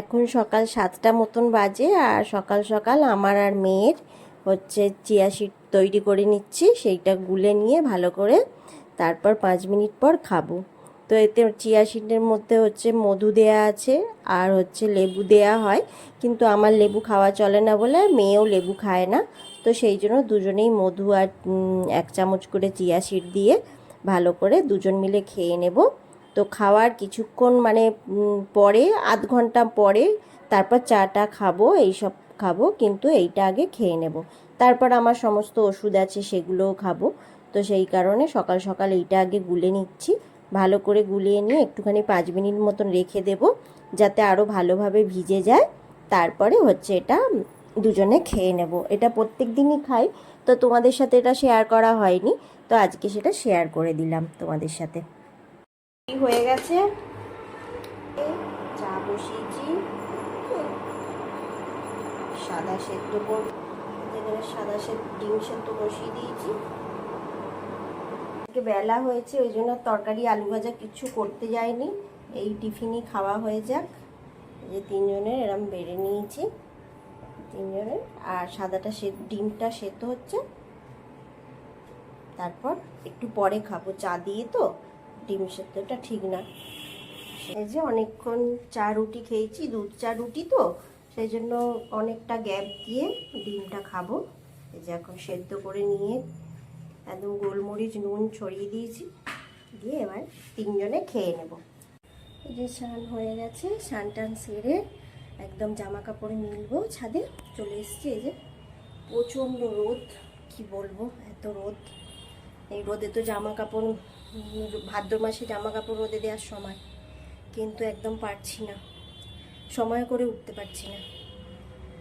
এখন সকাল সাতটা মতন বাজে আর সকাল সকাল আমার আর মেয়ের হচ্ছে চিয়া সিড তৈরি করে নিচ্ছি, সেইটা গুলে নিয়ে ভালো করে তারপর পাঁচ মিনিট পর খাব। তো এতে চিয়া সিডের মধ্যে হচ্ছে মধু দেয়া আছে আর হচ্ছে লেবু দেয়া হয়, কিন্তু আমার লেবু খাওয়া চলে না বলে মেয়েও লেবু খায় না। তো সেই জন্য দুজনেই মধু আর এক চামচ করে চিয়া সিড দিয়ে ভালো করে দুজন মিলে খেয়ে নেব। তো খাওয়ার কিছুক্ষণ মানে পরে, আধ ঘণ্টা পরে তারপর চাটা খাব, এইসব খাব, কিন্তু এইটা আগে খেয়ে নেব। তারপর আমার সমস্ত ওষুধ আছে সেগুলোও খাব। তো সেই কারণে সকাল সকাল এইটা আগে গুলে নিচ্ছি। ভালো করে গুলিয়ে নিয়ে একটুখানি পাঁচ মিনিট মতন রেখে দেব, যাতে আরও ভালোভাবে ভিজে যায়। তারপরে হচ্ছে এটা দুজনে খেয়ে নেব। এটা প্রত্যেক দিনই খাই। তো তোমাদের সাথে এটা শেয়ার করা হয়নি। তো আজকে সেটা শেয়ার করে দিলাম তোমাদের সাথে। হয়ে গেছে? চা বসিয়েছি। সাদা সেদ্ধ করব সাদা সেদ্ধ ডিম সেদ্ধ বসিয়ে দিয়েছি। বেলা হয়েছে, ওই জন্য তরকারি, আলু ভাজা কিছু করতে যায়নি এই টিফিনই খাওয়া হয়ে যাক। যে তিনজনের, এরম বেড়ে নিয়েছি। তিনজনের, আর সাদাটা সে, ডিমটা সেদ্ধ হচ্ছে। তারপর একটু পরে খাব। চা দিয়ে তো। ডিম সেদ্ধটা ঠিক না। এই যে অনেকক্ষণ চা রুটি খেয়েছি, দুধ চা রুটি তো, সেই জন্য অনেকটা গ্যাপ দিয়ে ডিমটা খাব। এই যে এখন সেদ্ধ করে নিয়ে একদম গোলমরিচ, নুন ছড়িয়ে দিয়েছি, দিয়ে এবার তিনজনে খেয়ে নেব। এই যে স্নান হয়ে গেছে, স্নান টান সেরে একদম জামা কাপড়ে মিলবো ছাদে, চলে এসছি এই যে। প্রচণ্ড রোদ, কি বলব, এত রোদ। এই রোদে তো জামা কাপড় ভাদ্র মাসে জামা কাপড় রোদে দেওয়ার সময়। কিন্তু একদম পারছি না। সময় করে উঠতে পারছি না।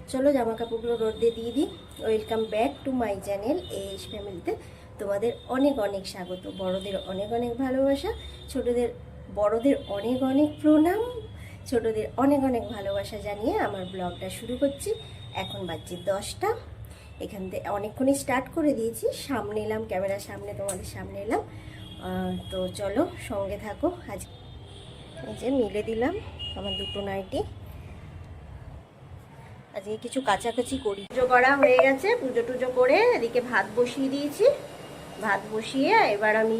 চলো জামা কাপড়গুলো রোদে দিয়ে দিই। Welcome back to my channel S ফ্যামিলিতে তোমাদের অনেক অনেক স্বাগত। বড়দের অনেক অনেক ভালোবাসা, ছোটদের, বড়দের অনেক অনেক প্রণাম, ছোটদের অনেক অনেক ভালোবাসা জানিয়ে আমার ব্লগটা শুরু করছি। এখন বাজছে দশটা। এখান থেকে অনেকক্ষণই স্টার্ট করে দিয়েছি। সামনে এলাম, ক্যামেরার সামনে, তোমাদের সামনে এলাম। তো চলো সঙ্গে থাকো। আজ এই যে মিলে দিলাম আমার দুটো নাইটি। আজকে কিছু কাছাকাছি করি। পুজো করা হয়ে গেছে, পুজো টুজো করে এদিকে ভাত বসিয়ে দিয়েছি। ভাত বসিয়ে এবার আমি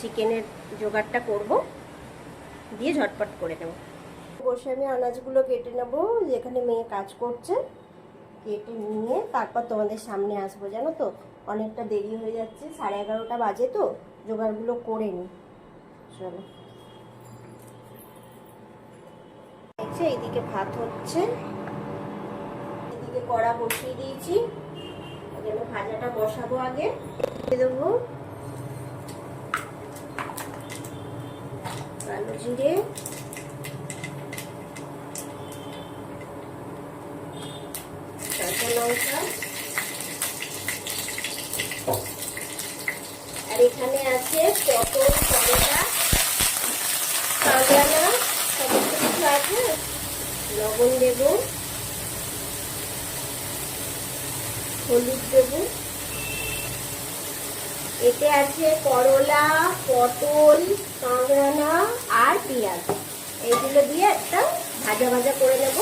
চিকেনের জোগাড়টা করব। দিয়ে ঝটপট করে নেব। বসে আমি আনাজগুলো কেটে নেব, যেখানে মেয়ে কাজ করছে। কেটে নিয়ে তারপর তোমাদের সামনে আসব, জানো তো? অনেকটা দেরি হয়ে যাচ্ছে, সাড়ে এগারোটা বাজে তো। জোগাড়গুলো করে নিই চলো। এইদিকে ভাত হচ্ছে। এদিকে কড়া বসিয়ে দিয়েছি। এখানে ভাজাটা বসাবো আগে। দেবো কালো জিরে। কাঁচা লঙ্কা। এখানে আছে পটল করলা কাঁচা সমস্ত কিছু আছে লবণ দেব, হলুদ দেব। এতে আছে করলা, পটল, কাঁকড়ানা আর পেঁয়াজ। এইগুলো দিয়ে একটা ভাজা ভাজা করে নেব।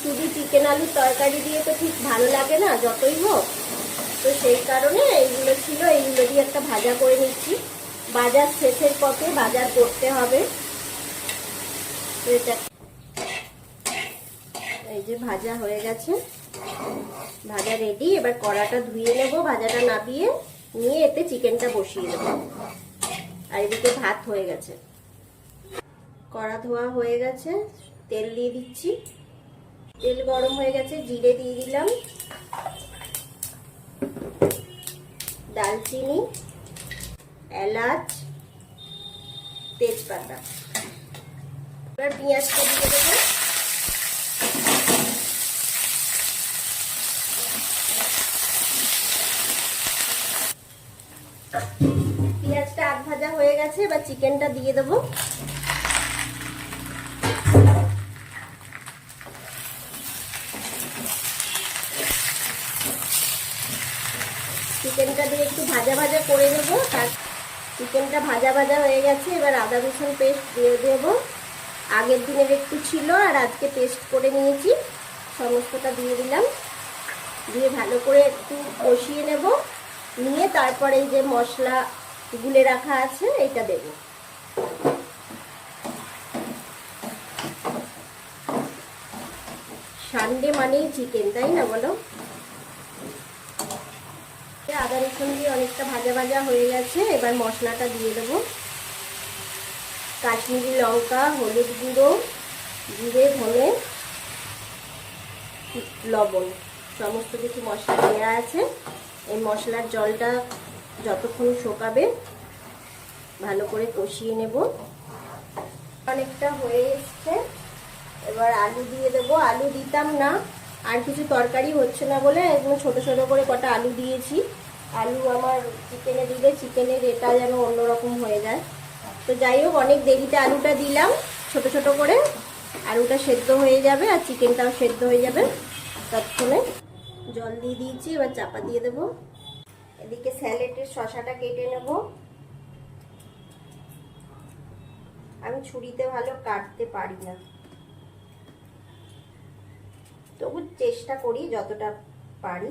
শুধু চিকেন আলুর তরকারি দিয়ে তো ঠিক ভালো লাগে না, যতই হোক। তো সেই কারণে এইগুলো ছিল, এইগুলো দিয়ে একটা ভাজা করে নিচ্ছি। বাজার শেষের পথে বাজার করতে হবে। এটা এই যে ভাজা হয়ে গেছে। ভাজা রেডি এবার কড়াটা ধুয়ে নেব, ভাজাটা নাবিয়ে নিয়ে এতে চিকেনটা বসিয়ে দেবো। আর এদিকে ভাত হয়ে গেছে। কড়া ধোয়া হয়ে গেছে, তেল দিয়ে দিচ্ছি। তেল গরম হয়ে গেছে, জিরে দিয়ে দিলাম। দালচিনি এলাচ, তেজপাতা। এবার পেঁয়াজটা দিয়ে দেবো। পেঁয়াজটা আধ ভাজা হয়ে গেছে, এবার চিকেনটা দিয়ে দেবো। দিয়ে একটু ভাজা ভাজা করে নেব। তার চিকেনটা ভাজা ভাজা হয়ে গেছে, এবার আদা রসুন পেস্ট দিয়ে দেবো। আগের দিনের একটু ছিল আর আজকে পেস্ট করে নিয়েছি। সমস্তটা দিয়ে দিলাম। দিয়ে ভালো করে একটু কষিয়ে নেব। নিয়ে তারপরে এই যে মশলা গুলে রাখা আছে, এটা দেব। সানডে মানেই চিকেন, তাই না বলো? রসুন দিয়ে অনেকটা ভাজা ভাজা হয়ে গেছে, এবার মশলাটা দিয়ে দেবো। কাশ্মীরি লঙ্কা, হলুদ গুঁড়ো, জিরে, ধনে, লবণ, সমস্ত কিছু মশলা দেওয়া আছে। এই মশলার জলটা যতক্ষণ শোকাবে, ভালো করে কষিয়ে নেব। অনেকটা হয়ে এসছে। এবার আলু দিয়ে দেবো। আলু দিতাম না, আর কিছু তরকারি হচ্ছে না বলে একদম ছোট ছোট করে কটা আলু দিয়েছি। আলু আমার চিকেনে দিলে চিকেনের এটা যেন অন্যরকম হয়ে যায়। তো যাই হোক, অনেক দেরিতে আলুটা দিলাম। ছোট ছোট করে আলুটা সেদ্ধ হয়ে যাবে আর চিকেনটাও সেদ্ধ হয়ে যাবে তৎক্ষণে জল দিয়ে দিয়েছি, এবার চাপা দিয়ে দেবো। এদিকে স্যালেডের শশাটা কেটে নেব। আমি ছুরিতে ভালো কাটতে পারি না। তবু চেষ্টা করি যতটা পারি।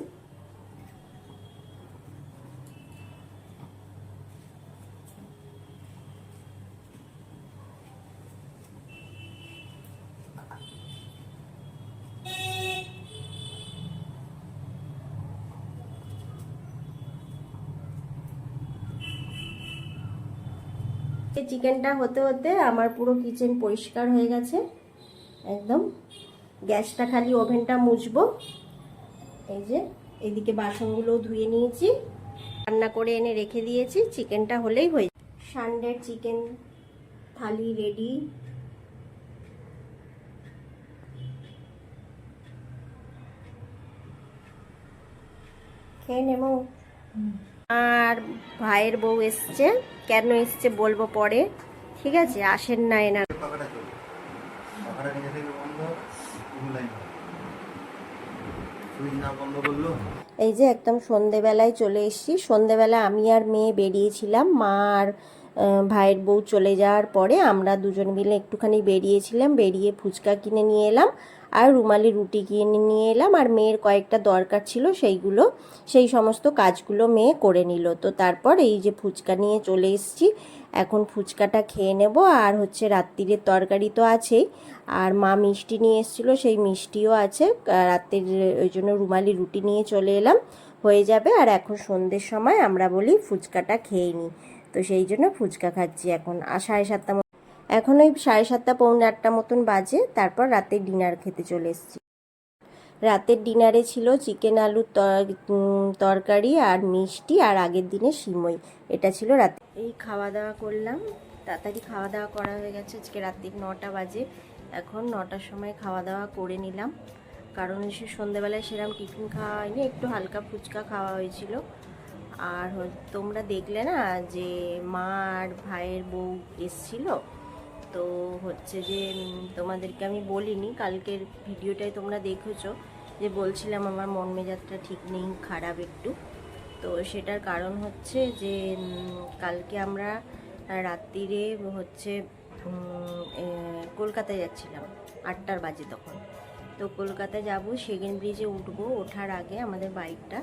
চিকেনটা হতে হতে আমার পুরো কিচেন পরিষ্কার হয়ে গেছে। একদম। গ্যাসটা খালি ওভেনটা মুছবো। এই যে, এদিকে বাসনগুলোও ধুয়ে নিয়েছি। রান্না করে এনে রেখে দিয়েছি, চিকেনটা হলেই হয়ে সানডের চিকেন থালি রেডি খেয়ে নেব? আর ভাইয়ের বউ এসছে। কেন এসছে বলব পরে। ঠিক আছে আসেন না এনার। এই যে একদম সন্ধেবেলায় চলে এসছি। সন্ধেবেলা আমি আর মেয়ে বেরিয়েছিলাম। মা আর ভাইয়ের বউ চলে যাওয়ার পরে আমরা দুজন মিলে একটুখানি বেরিয়েছিলাম, বেরিয়ে ফুচকা কিনে নিয়ে এলাম আর রুমালি রুটি কিনে নিয়ে এলাম আর মেয়ের কয়েকটা দরকার ছিল সেইগুলো, সেই সমস্ত কাজগুলো মেয়ে করে নিল। তো তারপর এই যে ফুচকা নিয়ে চলে এসেছি, এখন ফুচকাটা খেয়ে নেব আর হচ্ছে রাত্রিরের তরকারি তো আছেই। আর মা মিষ্টি নিয়ে এসেছিল, সেই মিষ্টিও আছে। রাত্রির ওই জন্য রুমালি রুটি নিয়ে চলে এলাম। হয়ে যাবে আর এখন সন্ধ্যের সময় আমরা বলি ফুচকাটা খেয়ে নিই। তো সেই জন্য ফুচকা খাচ্ছি এখন। আর সাড়ে সাতটা এখন ওই সাড়ে সাতটা, পৌনে আটটা মতন বাজে। তারপর রাতে ডিনার খেতে চলে এসেছি। রাতের ডিনারে ছিল চিকেন আলুর তর- তরকারি আর মিষ্টি আর আগের দিনে সিমই। এটা ছিল রাতে এই খাওয়া দাওয়া করলাম। তাড়াতাড়ি খাওয়া দাওয়া করা হয়ে গেছে। আজকে রাত্রি নটা বাজে। এখন নটার সময় খাওয়া দাওয়া করে নিলাম। কারণ এসে সন্ধ্যেবেলায় সেরকম টিফিন খাওয়া হয়নি। একটু হালকা ফুচকা খাওয়া হয়েছিল। আর তোমরা দেখলে না যে মা আর ভাইয়ের বউ এসছিল। তো হচ্ছে যে তোমাদেরকে আমি বলিনি, কালকের ভিডিওটাই তোমরা দেখেছ যে বলছিলাম আমার মন মেজাজটা ঠিক নেই, খারাপ একটু। তো সেটার কারণ হচ্ছে যে কালকে আমরা রাত্রিরে হচ্ছে কলকাতায় যাচ্ছিলাম, আটটার বাজে তখন। তো কলকাতায় যাব, সেকেন্ড ব্রিজে উঠবো, ওঠার আগে আমাদের বাইকটা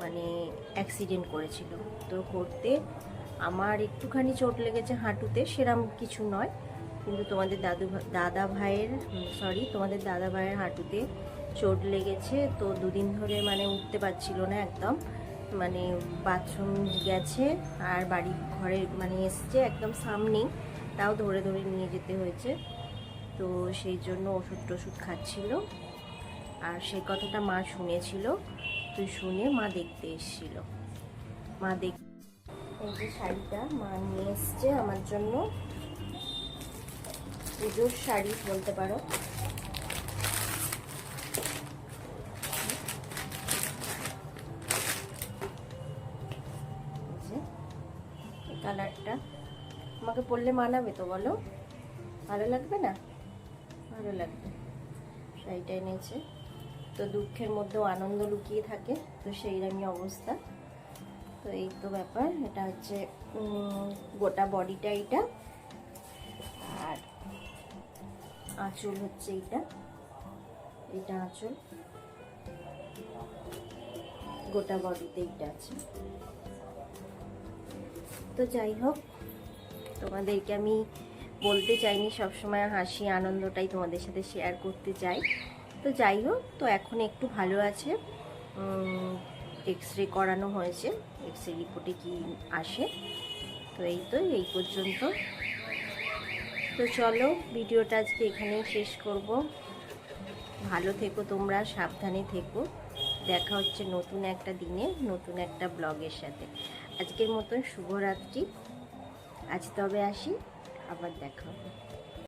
মানে অ্যাক্সিডেন্ট করেছিল। তো করতে আমার একটুখানি চোট লেগেছে হাঁটুতে, সেরম কিছু নয়। কিন্তু তোমাদের দাদু দাদা ভাইয়ের সরি তোমাদের দাদা ভাইয়ের হাঁটুতে চোট লেগেছে। তো দুদিন ধরে মানে উঠতে পারছিল না একদম। মানে বাথরুম গেছে আর বাড়ি ঘরে মানে এসছে একদম সামনেই। তাও ধরে ধরে নিয়ে যেতে হয়েছে। তো সেই জন্য ওষুধ টষুধ খাচ্ছিল। আর সেই কথাটা মা শুনেছিল। শুনে মা দেখতে এসেছিল। মা দেখ এই যে শাড়িটা মা নিয়ে এসছে আমার জন্য। পুজোর শাড়ি বলতে পারো। কালারটা। আমাকে পরলে মানাবে তো বলো? ভালো লাগবে না? ভালো লাগবে। শাড়িটা এনেছে। তো দুঃখের মধ্যেও আনন্দ লুকিয়ে থাকে, তো সেইরকমই অবস্থা। তো এই তো ব্যাপার, এটা হচ্ছে গোটা বডিটা এইটা। আর আঁচল হচ্ছে এইটা। এটা আঁচল। গোটা বডিতে এইটা আছে। তো যাই হোক, তোমাদেরকে আমি বলতে চাইনি, সবসময় হাসি আনন্দটাই তোমাদের সাথে শেয়ার করতে চাই। তো যাই হোক তো এখন একটু ভালো আছে। এক্স রে করানো হয়েছে। এক্স রে রিপোর্টে কি আসে? তো এই তো, এই পর্যন্ত। তো চলো, ভিডিওটা আজকে এখানেই শেষ করব। ভালো থেকো তোমরা, সাবধানে থেকো। দেখা হচ্ছে নতুন একটা দিনে, নতুন একটা ব্লগের সাথে। আজকের মতন শুভরাত্রি। আজ তবে আসি, আবার দেখা হবে।